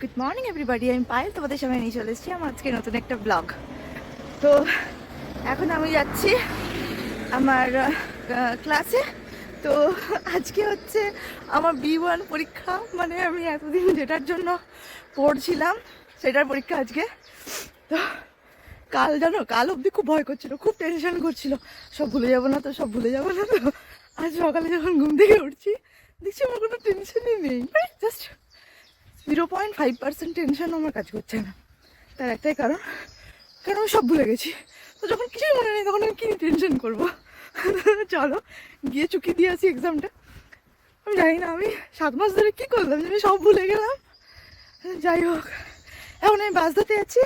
Good morning everybody আমি পায়েল তোমাদের সামনে নিয়ে চলে এসেছি আমার আজকে নতুন একটা ব্লগ তো এখন আমি যাচ্ছি আমার ক্লাসে তো আজকে হচ্ছে আমার বি ওয়ান পরীক্ষা। মানে আমি এতদিন যেটার জন্য পড়ছিলাম, সেটার পরীক্ষা আজকে। তো কাল জানো, কাল অবধি খুব ভয় করছিল, খুব টেনশন করছিল। সব ভুলে যাব না তো, সব ভুলে যাব না তো। আজ সকালে যখন ঘুম থেকে উঠছি, দেখছি আমার কোনো টেনশনই নেই। Just zero point five percent tension আমার কাজ করছে না। তার একটাই কারণ কারণ আমি সব ভুলে গেছি। তো যখন কিছুই মনে নেই, তখন আমি কী টেনশন করব? চলো, গিয়ে চুকি দিয়ে আসি এক্সামটা আমি জানি না, আমি সাত মাস ধরে কী করলাম আমি সব ভুলে গেলাম। যাই হোক, এখন আমি বাস ধরতে যাচ্ছি।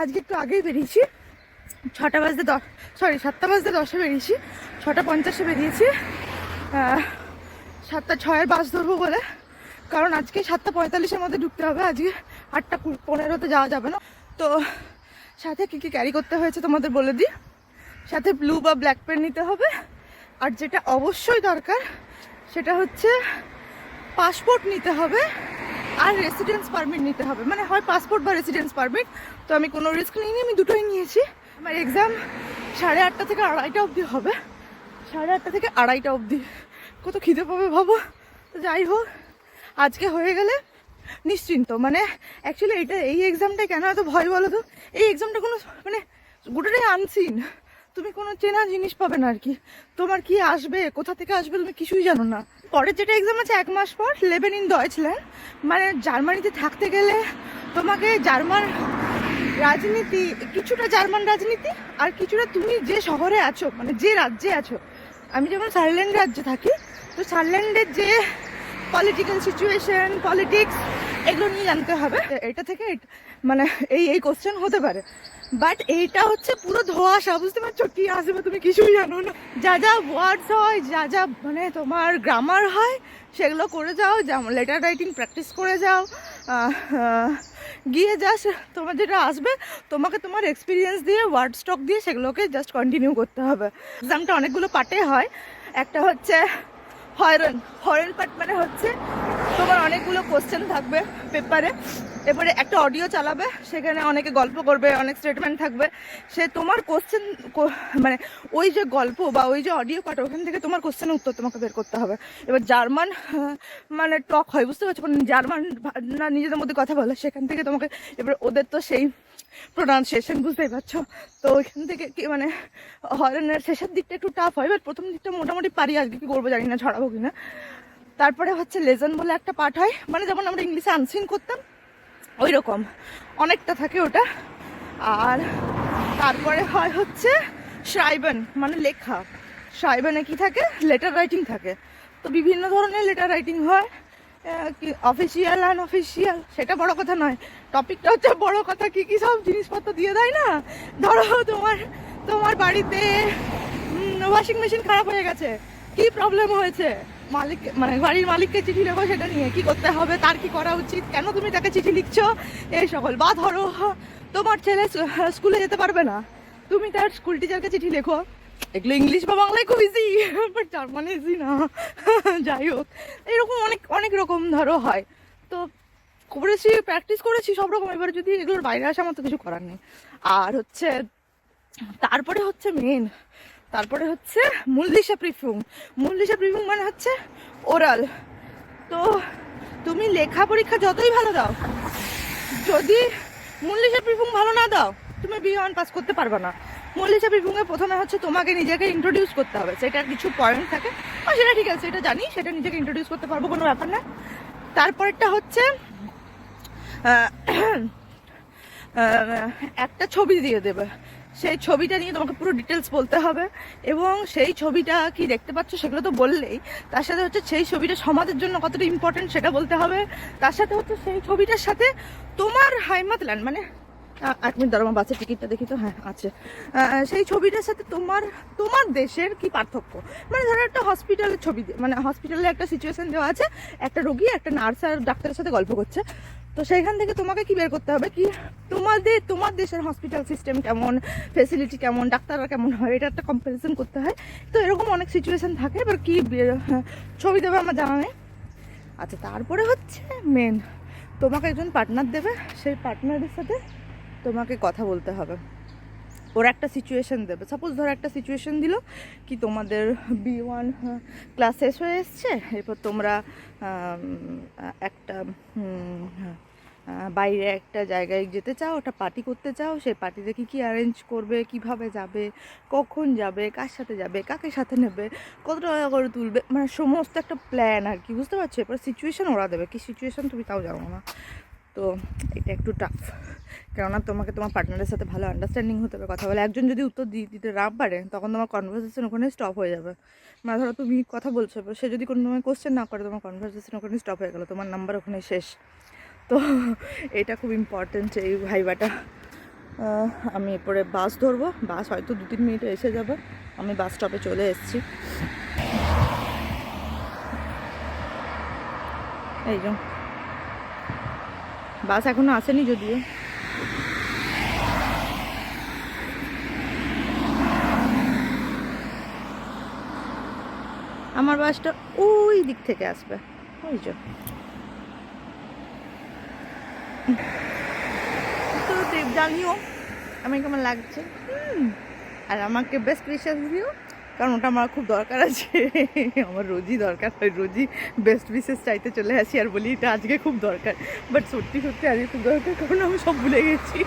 আজকে একটু আগেই বেরিয়েছি। ছটা বাজতে দশ সরি সাতটা বাজতে দশে বেরিয়েছি। ছটা পঞ্চাশে বেরিয়েছি। সাতটা ছয়ের বাস ধরবো বলে। কারণ আজকে সাতটা পঁয়তাল্লিশের মধ্যে ঢুকতে হবে, আজকে আটটা পনেরোতে যাওয়া যাবে না। তো সাথে কী কী ক্যারি করতে হয়েছে তোমাদের বলে দিই। সাথে ব্লু বা ব্ল্যাক পেন নিতে হবে। আর যেটা অবশ্যই দরকার, সেটা হচ্ছে পাসপোর্ট নিতে হবে আর রেসিডেন্স পারমিট নিতে হবে। মানে হয় পাসপোর্ট বা রেসিডেন্স পারমিট তো আমি কোনো রিস্ক নিইনি, আমি দুটোই নিয়েছি। আমার এক্সাম সাড়ে আটটা থেকে আড়াইটা অবধি হবে। সাড়ে আটটা থেকে আড়াইটা অবধি। কত খিদে পাবে ভাবো? তো যাই হোক। আজকে হয়ে গেলে নিশ্চিন্ত। মানে অ্যাকচুয়ালি এটা এই এক্সামটা কেন এত ভয় বলো তো? এই এক্সামটা কোনো মানে গোটাটাই আনসিন তুমি কোনো চেনা জিনিস পাবে না আর কি তোমার কি আসবে? কোথা থেকে আসবে? তুমি কিছুই জানো না। পরের যেটা এক্সাম আছে এক মাস পর লেভেন ইন দয়েছল্যান্ড মানে জার্মানিতে থাকতে গেলে তোমাকে জার্মান রাজনীতি, কিছুটা জার্মান রাজনীতি আর কিছুটা তুমি যে শহরে আছো মানে যে রাজ্যে আছো। আমি যেমন সারল্যান্ড রাজ্যে থাকি, তো সারল্যান্ডের যে পলিটিক্যাল সিচুয়েশন পলিটিক্স এগুলো নিয়ে জানতে হবে। এটা থেকে মানে এই এই কোশ্চেন হতে পারে। বাট এইটা হচ্ছে পুরো ধোয়াশা, বুঝতে পারছ? কি আসবে তুমি কিছুই জানো না। যা যা ওয়ার্ডস হয়, যা যা মানে তোমার গ্রামার হয়, সেগুলো করে যাও, যেমন লেটার রাইটিং প্র্যাকটিস করে যাও। গিয়ে জাস্ট তোমার যেটা আসবে, তোমাকে তোমার এক্সপিরিয়েন্স দিয়ে ওয়ার্ড স্টক দিয়ে সেগুলোকে জাস্ট কন্টিনিউ করতে হবে। এক্সামটা অনেকগুলো পার্টে হয়। একটা হচ্ছে হয়রন। হয়রন পার্ট মানে হচ্ছে তোমার অনেকগুলো কোশ্চেন থাকবে পেপারে এবারে একটা অডিও চালাবে, সেখানে অনেকে গল্প করবে, অনেক স্টেটমেন্ট থাকবে। সে তোমার কোশ্চেন মানে ওই যে গল্প বা ওই যে অডিও পার্ট ওখান থেকে তোমার কোশ্চেনের উত্তর তোমাকে বের করতে হবে। এবার জার্মান মানে টক হয়, বুঝতে পারছ? মানে জার্মান না, নিজেদের মধ্যে কথা বলে, সেখান থেকে তোমাকে, এবার ওদের তো সেই প্রোনাউন্সিয়েশন বুঝতেই পারছ? তো ওইখান থেকে কি মানে হরেনের শেষের দিকটা একটু টাফ হয় বাট প্রথম দিকটা মোটামুটি পারি আজকে, কি করব জানি না, ছড়াবো কিনা। তারপরে হচ্ছে লেজন বলে একটা পার্ট হয় মানে যেমন আমরা ইংলিশে আনসিন করতাম ওই রকম অনেকটা থাকে ওটা। আর তারপরে হয় হচ্ছে শ্রাইবেন মানে লেখা। শ্রাইবেনে কি থাকে? লেটার রাইটিং থাকে। তো বিভিন্ন ধরনের লেটার রাইটিং হয়। অফিসিয়াল আনঅফিসিয়াল সেটা বড় কথা নয়। টপিকটা হচ্ছে বড় কথা, কি কি সব জিনিসপত্র দিয়ে দেয় না? ধরো তোমার তোমার বাড়িতে ওয়াশিং মেশিন খারাপ হয়ে গেছে। কি প্রবলেম হয়েছে? মালিক মানে বাড়ির মালিককে চিঠি লেখো সেটা নিয়ে। কি করতে হবে? তার কি করা উচিত? কেন তুমি তাকে চিঠি লিখছো? এই সকল। বা ধরো, তোমার ছেলে স্কুলে যেতে পারবে না। তুমি তার স্কুল টিচারকে চিঠি লেখো। এগুলো ইংলিশ বা বাংলায় খুব ইজি বাট জার্মানি ইজি না। যাই হোক, এরকম অনেক অনেক রকম ধরো হয়। তো করেছি প্র্যাকটিস করেছি সব রকম, এবার যদি এগুলোর বাইরে আসে আমার তো কিছু করার নেই। আর হচ্ছে, তারপরে হচ্ছে মেন তারপরে হচ্ছে মূলদিশা প্রিফিউম মূলদিশা প্রিফিউম মানে হচ্ছে ওরাল তো তুমি লেখা পরীক্ষা যতই ভালো দাও, যদি মূলদিশা প্রিফিউম ভালো না দাও, তুমি বি ওয়ান পাস করতে পারবে না। মল্লিশা প্রিফিউমে প্রথমে হচ্ছে তোমাকে নিজেকে ইন্ট্রোডিউস করতে হবে। সেটার কিছু পয়েন্ট থাকে। আর সেটা ঠিক আছে, সেটা জানি, সেটা নিজেকে ইন্ট্রোডিউস করতে পারব, কোনো ব্যাপার না। তারপরেরটা হচ্ছে একটা ছবি দিয়ে দেবে। সেই ছবিটা নিয়ে তোমাকে পুরো ডিটেলস বলতে হবে। এবং সেই ছবিটা কি দেখতে পাচ্ছ সেগুলো তো বললেই। তার সাথে হচ্ছে সেই ছবিটা সমাজের জন্য কতটা ইম্পর্টেন্ট সেটা বলতে হবে। তার সাথে হচ্ছে সেই ছবিটার সাথে তোমার হাইমাতল্যান্ড মানে আ- এক মিনিট আমার বাসের টিকিটটা দেখি তো। হ্যাঁ আছে। সেই ছবিটার সাথে তোমার তোমার দেশের কি পার্থক্য? মানে ধরো একটা হসপিটালের ছবি মানে হসপিটালে একটা সিচুয়েশন দেওয়া আছে একটা রোগী একটা নার্স আর ডাক্তারের সাথে গল্প করছে। তো সেইখান থেকে তোমাকে কি বের করতে হবে? কি তোমাদের তোমার দেশের হসপিটাল সিস্টেম কেমন? ফেসিলিটি কেমন? ডাক্তাররা কেমন হয়? এটা একটা কম্পারিজন করতে হয়। তো এরকম অনেক সিচুয়েশন থাকে এবার কি হ্যাঁ, ছবি দেবে আমার জানা নেই। আচ্ছা তারপরে হচ্ছে মেন তোমাকে একজন পার্টনার দেবে। সেই পার্টনারের সাথে তোমাকে কথা বলতে হবে। ওর একটা সিচুয়েশন দেবে। সাপোজ ধরো একটা সিচুয়েশন দিল কি তোমাদের বি ওয়ান ক্লাস শেষ হয়ে এসছে। এরপর তোমরা একটা বাইরে একটা জায়গায় যেতে চাও ওটা পার্টি করতে চাও, সেই পার্টিতে কী কী অ্যারেঞ্জ করবে, কীভাবে যাবে, কখন যাবে, কার সাথে যাবে, কাকে সাথে নেবে, কত টাকা করে তুলবে মানে সমস্ত একটা প্ল্যান আর কি, বুঝতে পারছ? এরপর সিচুয়েশন ওরা দেবে। কি সিচুয়েশন তুমি তাও জানো না। তো এটা একটু টাফ কেননা তোমাকে তোমার পার্টনারের সাথে ভালো আন্ডারস্ট্যান্ডিং হতে হবে, কথা বলে। একজন যদি উত্তর দিতে না পারে তখন তোমার কনভারসেশন ওখানে স্টপ হয়ে যাবে। মানে ধরো তুমি কথা বলছো সে যদি কোনো তোমায় কোশ্চেন না করে, তোমার কনভারসেশন ওখানে স্টপ হয়ে গেলো, তোমার নাম্বার ওখানে শেষ। তো এটা খুব ইম্পর্টেন্ট এই ভাইবাটা। আমি এরপরে বাস ধরবো। বাস হয়তো দু তিন মিনিটে এসে যাবে। আমি বাস স্টপে চলে এসেছি। এই যে। বাস এখনও আসেনি যদিও। আমার বাসটা ওই দিক থেকে আসবে। ওই তো জানিও আমি কেমন লাগছে? আর আমাকে বেস্ট উইশেস দিও। কারণ ওটা আমার খুব দরকার আছে। আমার রোজই দরকার হয়, রোজই বেস্ট বিশেষ চাইতে চলে আসি আর বলি, এটা আজকে খুব দরকার। বাট সত্যি সত্যি আজকে খুব দরকার, কারণ আমি সব ভুলে গেছি।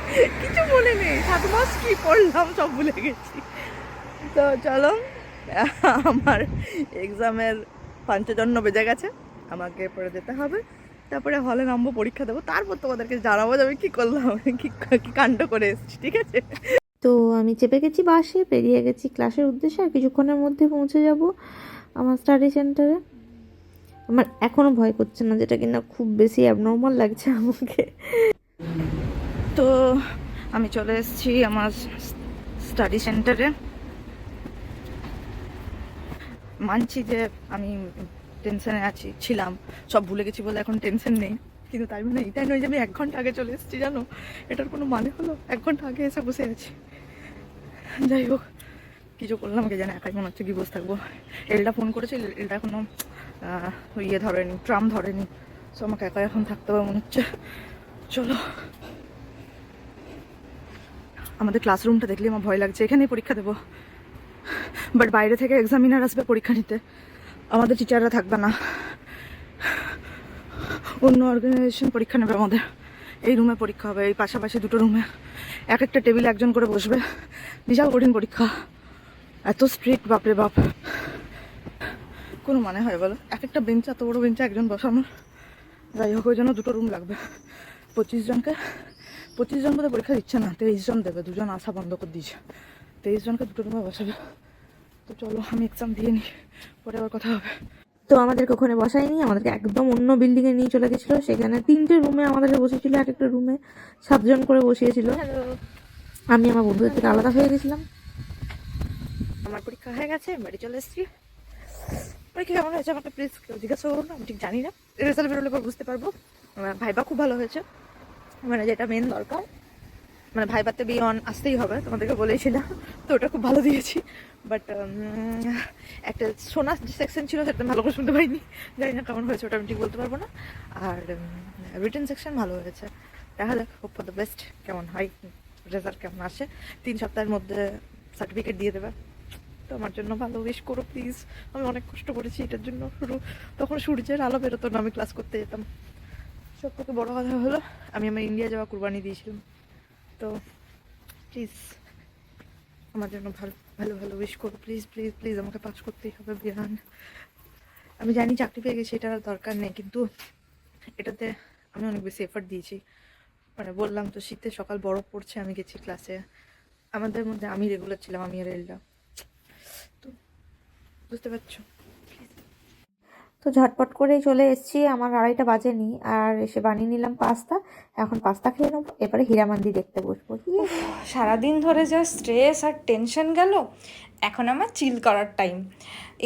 কিছু মনে নেই সাত মাস কি পড়লাম সব ভুলে গেছি। তো চলো, আমার এক্সামের পঞ্চজন্য বেজে গেছে, আমাকে পরে যেতে হবে। তারপরে হলে নামবো, পরীক্ষা দেবো, তারপর তোমাদেরকে জানাব যে আমি কী করলাম কী কাণ্ড করে এসেছি, ঠিক আছে? তো আমি চেপে গেছি বাসে, পেরিয়ে গেছি ক্লাসের উদ্দেশ্যে আর কিছুক্ষণের মধ্যে পৌঁছে যাব আমার স্টাডি সেন্টারে আমার এখনও ভয় করছে না যেটা কিনা খুব বেশি অ্যাবনর্মাল লাগছে আমাকে। তো আমি চলে এসেছি আমার স্টাডি সেন্টারে মানছি যে আমি টেনশনে আছি, ছিলাম। সব ভুলে গেছি বলে এখন টেনশন নেই। কিন্তু তাই মানে এটাই নয় যে আমি এক ঘণ্টা আগে চলে এসেছি, জানো? এটার কোনো মানে হলো? এক ঘণ্টা আগে এসে বসে আছি। যাই হোক কিছু করলাম কে জানে একাই মনে হচ্ছে কি বসে থাকব। এলটা ফোন করেছে এলটা এখনও ইয়ে ধরেনি, ট্রাম ধরেনি। সো আমাকে একা এখন থাকতে হবে মনে হচ্ছে। চলো। আমাদের ক্লাসরুমটা দেখলে আমার ভয় লাগছে, এখানেই পরীক্ষা দেবো। বাট বাইরে থেকে এক্সামিনার আসবে পরীক্ষা নিতে। আমাদের টিচাররা থাকবে না। অন্য অর্গানাইজেশন পরীক্ষা নেবে আমাদের। এই রুমে পরীক্ষা হবে, এই পাশাপাশি দুটো রুমে এক একটা টেবিলে একজন করে বসবে। বিশাল কঠিন পরীক্ষা। এত স্ট্রিক্ট বাপরে বাপ। কোনো মানে হয় বলো? এক একটা বেঞ্চে এত বড় বেঞ্চে একজন বসানোর যাই হোক, ওই জন্য দুটো রুম লাগবে। পঁচিশ জনকে, পঁচিশ জন বোধহয় পরীক্ষা দিচ্ছে না, তেইশ জন দেবে, দুজন আসা বন্ধ করে দিয়েছে। তেইশ জনকে দুটো রুমে বসাবে। তো চলো, আমি এক্সাম দিয়ে নিই, পরে আবার কথা হবে। তো আমাদেরকে ওখানে বসায়নি আমাদেরকে একদম অন্য বিল্ডিংয়ে নিয়ে চলে গেছিল। সেখানে তিনটে রুমে আমাদেরকে বসেছিল এক একটা রুমে সাতজন করে বসিয়েছিল। আমি আমার বন্ধুদের থেকে আলাদা হয়ে গেছিলাম। আমার পরীক্ষা হয়ে গেছে বাড়ি চলে এসেছি। পরীক্ষা কেমন হয়েছে আমাকে প্লিজ কেউ জিজ্ঞাসা করুন আমি ঠিক জানি না। রেজাল্ট বেরোলে পর বুঝতে পারব। ভাইবা খুব ভালো হয়েছে। মানে যেটা মেন দরকার। মানে ভাইবাতে বি অন আসতেই হবে, তোমাদেরকে বলেছিলাম। তো ওটা খুব ভালো দিয়েছি। বাট একটা সোনা সেকশন ছিল, সেটা ভালো করে শুনতে পাইনি। জানি না কেমন হয়েছে, ওটা আমি ঠিক বলতে পারব না। আর রিটার্ন সেকশন ভালো হয়েছে। দেখা যাক হোপ ফর দ্য বেস্ট কেমন হয় রেজাল্ট কেমন আসে। তিন সপ্তাহের মধ্যে সার্টিফিকেট দিয়ে দেবে। তো আমার জন্য ভালো উইশ করো প্লিজ আমি অনেক কষ্ট করেছি এটার জন্য। শুরু তখন সূর্যের আলো বেরোতো না, আমি ক্লাস করতে যেতাম। সব থেকে বড়ো কথা হলো, আমি আমার ইন্ডিয়া যাওয়া কুরবানি দিয়েছিলাম। তো প্লিজ আমার জন্য ভালো ভালো ভালো উইশ করো। প্লিজ প্লিজ প্লিজ আমাকে পাস করতেই হবে, বিহান। আমি জানি চাকরি পেয়ে গেছি এটা আর দরকার নেই, কিন্তু এটাতে আমি অনেক বেশি এফার্ট দিয়েছি। মানে বললাম তো, শীতে সকাল বরফ পড়ছে, আমি গেছি ক্লাসে আমাদের মধ্যে আমি রেগুলার ছিলাম, আমি আর এলটা তো, বুঝতে পারছ? তো ঝটপট করে চলে এসেছি। আমার আড়াইটা বাজেনি আর এসে বানিয়ে নিলাম পাস্তা। এখন পাস্তা খেয়ে নেব। এবারে হীরামান্দি দেখতে বসবো। সারাদিন ধরে যা স্ট্রেস আর টেনশন গেল এখন আমার চিল করার টাইম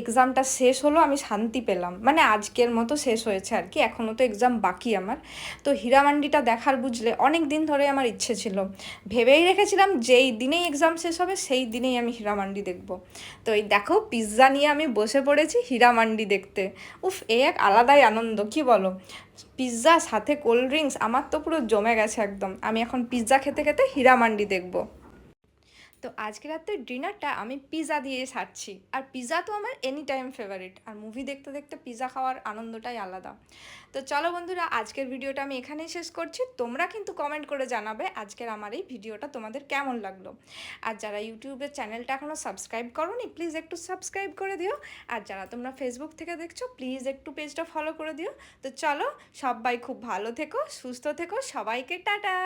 এক্সামটা শেষ হলো, আমি শান্তি পেলাম। মানে আজকের মতো শেষ হয়েছে আর কি এখনও তো এক্সাম বাকি আমার। তো হীরামান্ডিটা দেখার বুঝলে, অনেক দিন ধরে আমার ইচ্ছে ছিল। ভেবেই রেখেছিলাম যেই দিনেই এক্সাম শেষ হবে, সেই দিনেই আমি হীরামান্ডি দেখব। তো এই দেখো পিৎজা নিয়ে আমি বসে পড়েছি হীরামান্ডি দেখতে। উফ, এ এক আলাদাই আনন্দ, কি বলো? পিৎজা সাথে কোল্ড ড্রিঙ্কস আমার তো পুরো জমে গেছে একদম। আমি এখন পিৎজা খেতে খেতে হীরামান্ডি দেখব। তো আজকে রাতে ডিনারটা আমি পিৎজা দিয়ে সারছি। আর পিৎজা তো আমার এনি টাইম ফেভারিট আর মুভি দেখতে দেখতে পিৎজা খাওয়ার আনন্দটাই আলাদা। তো চলো বন্ধুরা, আজকের ভিডিওটা আমি এখানেই শেষ করছি। তোমরা কিন্তু কমেন্ট করে জানাবে আজকের আমার এই ভিডিওটা তোমাদের কেমন লাগল। আর যারা ইউটিউবের চ্যানেলটা এখনও সাবস্ক্রাইব করোনি প্লিজ একটু সাবস্ক্রাইব করে দিও। আর যারা তোমরা ফেসবুক থেকে দেখছ প্লিজ একটু পেজটা ফলো করে দিও। তো চলো, সবাই খুব ভালো থেকো, সুস্থ থেকো, সবাইকে টাটা!